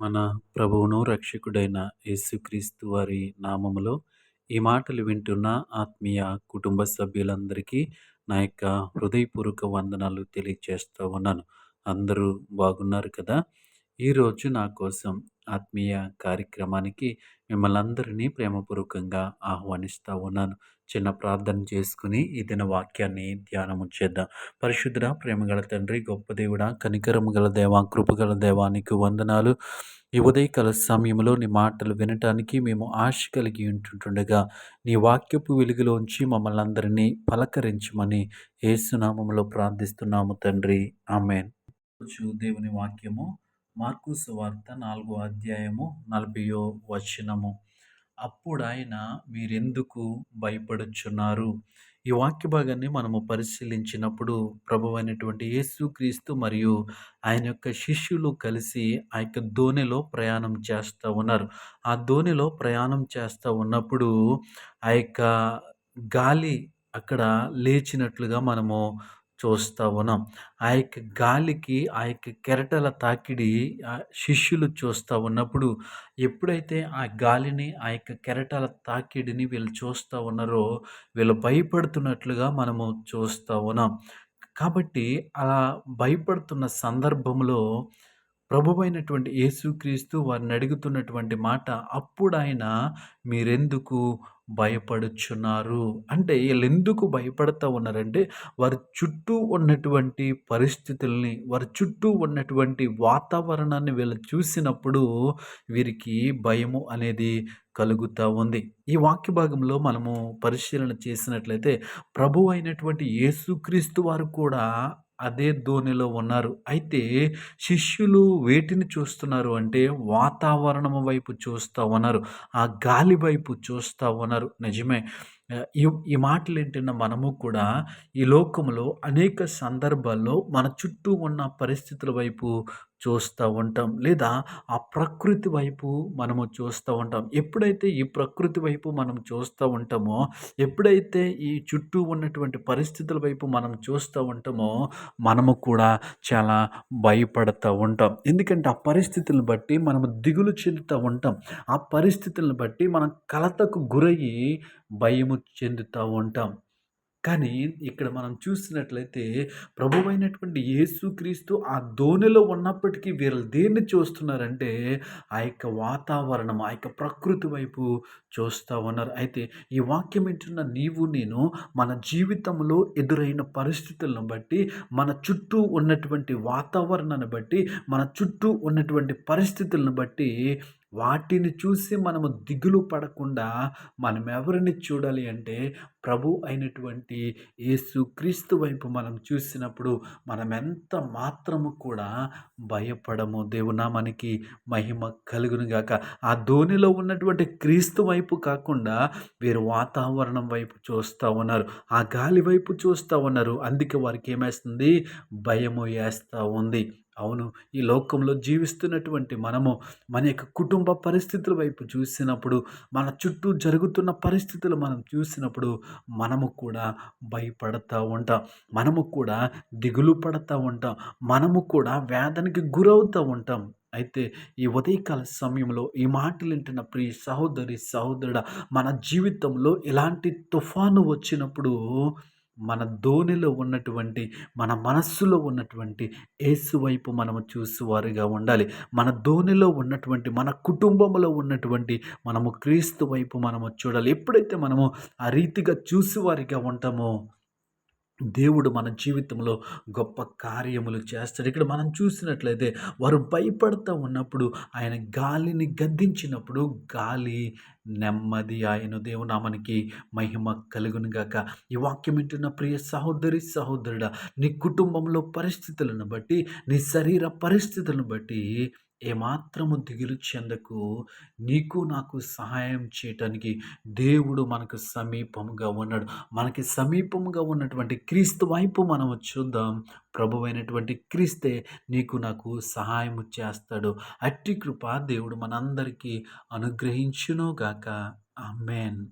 మన ప్రభువును రక్షకుడైన యేసుక్రీస్తు వారి నామములో ఈ మాటలు వింటున్న ఆత్మీయ కుటుంబ సభ్యులందరికీ నా యొక్క హృదయపూర్వక వందనాలు తెలియచేస్తూ ఉన్నాను. అందరూ బాగున్నారు కదా? ఈరోజు నా కోసం ఆత్మీయ కార్యక్రమానికి మిమ్మల్ని అందరినీ ప్రేమపూర్వకంగా ఆహ్వానిస్తూ ఉన్నాను. చిన్న ప్రార్థన చేసుకుని ఈ దిన వాక్యాన్ని ధ్యానము చేద్దాం. పరిశుద్ధ ప్రేమగల తండ్రి గొప్ప దేవుడ కనికరము గల దేవా కృపగల దేవానికి వందనాలు. ఈ ఉదయకాల సమయంలో నీ మాటలు వినటానికి మేము ఆశ కలిగి ఉంటుండగా నీ వాక్యపు వెలుగులోంచి మమ్మల్ని అందరినీ పలకరించమని ఏసునామంలో ప్రార్థిస్తున్నాము తండ్రి. ఆమెన్. దేవుని వాక్యము మార్కు వార్త నాలుగో అధ్యాయము నలభయో వచనము. అప్పుడు ఆయన మీరెందుకు భయపడుచున్నారు? ఈ వాక్య భాగాన్ని మనము పరిశీలించినప్పుడు ప్రభు అయినటువంటి యేసుక్రీస్తు మరియు ఆయన యొక్క శిష్యులు కలిసి ఆ యొక్క ధోనిలో ప్రయాణం చేస్తూ ఉన్నారు. ఆ ధోనిలో ప్రయాణం చేస్తూ ఉన్నప్పుడు ఆ యొక్క గాలి అక్కడ లేచినట్లుగా మనము చూస్తూ ఉన్నాం ఆ యొక్క గాలికి ఆ యొక్క కెరటల తాకిడి శిష్యులు చూస్తూ ఉన్నప్పుడు ఎప్పుడైతే ఆ గాలిని ఆ యొక్క కెరటాల తాకిడిని వీళ్ళు చూస్తూ ఉన్నారో వీళ్ళు భయపడుతున్నట్లుగా మనము చూస్తూ ఉన్నాం కాబట్టి అలా భయపడుతున్న సందర్భంలో ప్రభువైనటువంటి యేసుక్రీస్తు వారిని అడుగుతున్నటువంటి మాట అప్పుడు ఆయన మీరెందుకు భయపడుచున్నారు? అంటే వీళ్ళు ఎందుకు భయపడుతూ ఉన్నారంటే వారి చుట్టూ ఉన్నటువంటి పరిస్థితుల్ని వారి చుట్టూ ఉన్నటువంటి వాతావరణాన్ని వీళ్ళు చూసినప్పుడు వీరికి భయము అనేది కలుగుతూ ఉంది. ఈ వాక్య భాగంలో మనము పరిశీలన చేసినట్లయితే ప్రభు అయినటువంటి యేసుక్రీస్తు వారు కూడా అదే ధోనిలో ఉన్నారు. అయితే శిష్యులు వేటిని చూస్తున్నారు అంటే వాతావరణం వైపు చూస్తూ ఉన్నారు. ఆ గాలి వైపు చూస్తూ ఉన్నారు. నిజమే. ఈ ఈ మాటలు ఏంటన్నా మనము కూడా ఈ లోకంలో అనేక సందర్భాల్లో మన చుట్టూ ఉన్న పరిస్థితుల వైపు చూస్తూ ఉంటాం. లేదా ఆ ప్రకృతి వైపు మనము చూస్తూ ఉంటాం. ఎప్పుడైతే ఈ ప్రకృతి వైపు మనం చూస్తూ ఉంటామో ఎప్పుడైతే ఈ చుట్టూ ఉన్నటువంటి పరిస్థితుల వైపు మనం చూస్తూ ఉంటామో మనము కూడా చాలా భయపడుతూ ఉంటాం. ఎందుకంటే ఆ పరిస్థితులను బట్టి మనము దిగులు చెందుతూ ఉంటాం. ఆ పరిస్థితులను బట్టి మనం కలతకు గురయ్యి భయము చెందుతూ ఉంటాం. కానీ ఇక్కడ మనం చూసినట్లయితే ప్రభువైనటువంటి యేసుక్రీస్తు ఆ ధోనిలో ఉన్నప్పటికీ వీళ్ళు దేన్ని చూస్తున్నారంటే ఆ యొక్క వాతావరణం ఆ యొక్క ప్రకృతి వైపు చూస్తూ ఉన్నారు. అయితే ఈ వాక్యం ఏంటున్న నీవు నేను మన జీవితంలో ఎదురైన పరిస్థితులను బట్టి మన చుట్టూ ఉన్నటువంటి వాతావరణాన్ని బట్టి మన చుట్టూ ఉన్నటువంటి పరిస్థితులను బట్టి వాటిని చూసి మనము దిగులు పడకుండా మనం ఎవరిని చూడాలి అంటే ప్రభు అయినటువంటి యేసు క్రీస్తు వైపు మనం చూసినప్పుడు మనం ఎంత మాత్రము కూడా భయపడము. దేవునా మనకి మహిమ కలుగును గాక. ఆ ధోనిలో ఉన్నటువంటి క్రీస్తు వైపు కాకుండా వీరు వాతావరణం వైపు చూస్తూ ఉన్నారు. ఆ గాలి వైపు చూస్తూ ఉన్నారు. అందుకే వారికి ఏమేస్తుంది? భయము వేస్తూ ఉంది. అవును. ఈ లోకంలో జీవిస్తున్నటువంటి మనము మన యొక్క కుటుంబ పరిస్థితుల వైపు చూసినప్పుడు మన చుట్టూ జరుగుతున్న పరిస్థితులు మనం చూసినప్పుడు మనము కూడా భయపడతా ఉంటాం. మనము కూడా దిగులు పడతా ఉంటాం. మనము కూడా వేదనకి గురవుతూ ఉంటాం. అయితే ఈ ఉదయకాల సమయంలో ఈ మాటలు వింటున్న ప్రియ సహోదరి సహోదరుడ మన జీవితంలో ఇలాంటి తుఫాను వచ్చినప్పుడు మన ధోనిలో ఉన్నటువంటి మన మనస్సులో ఉన్నటువంటి ఏసు వైపు మనము చూసేవారుగా ఉండాలి. మన ధోనిలో ఉన్నటువంటి మన కుటుంబంలో ఉన్నటువంటి మనము క్రీస్తు వైపు మనము చూడాలి. ఎప్పుడైతే మనము ఆ రీతిగా చూసేవారిగా ఉంటామో దేవుడు మన జీవితంలో గొప్ప కార్యములు చేస్తాడు. ఇక్కడ మనం చూసినట్లయితే వారు భయపడుతూ ఉన్నప్పుడు ఆయన గాలిని గద్దించినప్పుడు గాలి నెమ్మది ఆయన దేవునామనికి మహిమ కలుగునుగాక ఈ వాక్యం వింటున్న ప్రియ సహోదరి సహోదరుడా నీ కుటుంబంలో పరిస్థితులను బట్టి నీ శరీర పరిస్థితులను బట్టి ఏమాత్రము దిగులు చెందకు నీకు నాకు సహాయం చేయటానికి దేవుడు మనకు సమీపంగా ఉన్నాడు. మనకి సమీపముగా ఉన్నటువంటి క్రీస్తు వైపు మనం చూద్దాం. ప్రభువైనటువంటి క్రీస్తే నీకు నాకు సహాయం చేస్తాడు. అట్టి కృప దేవుడు మనందరికీ అనుగ్రహించునుగాక. ఆమెన్.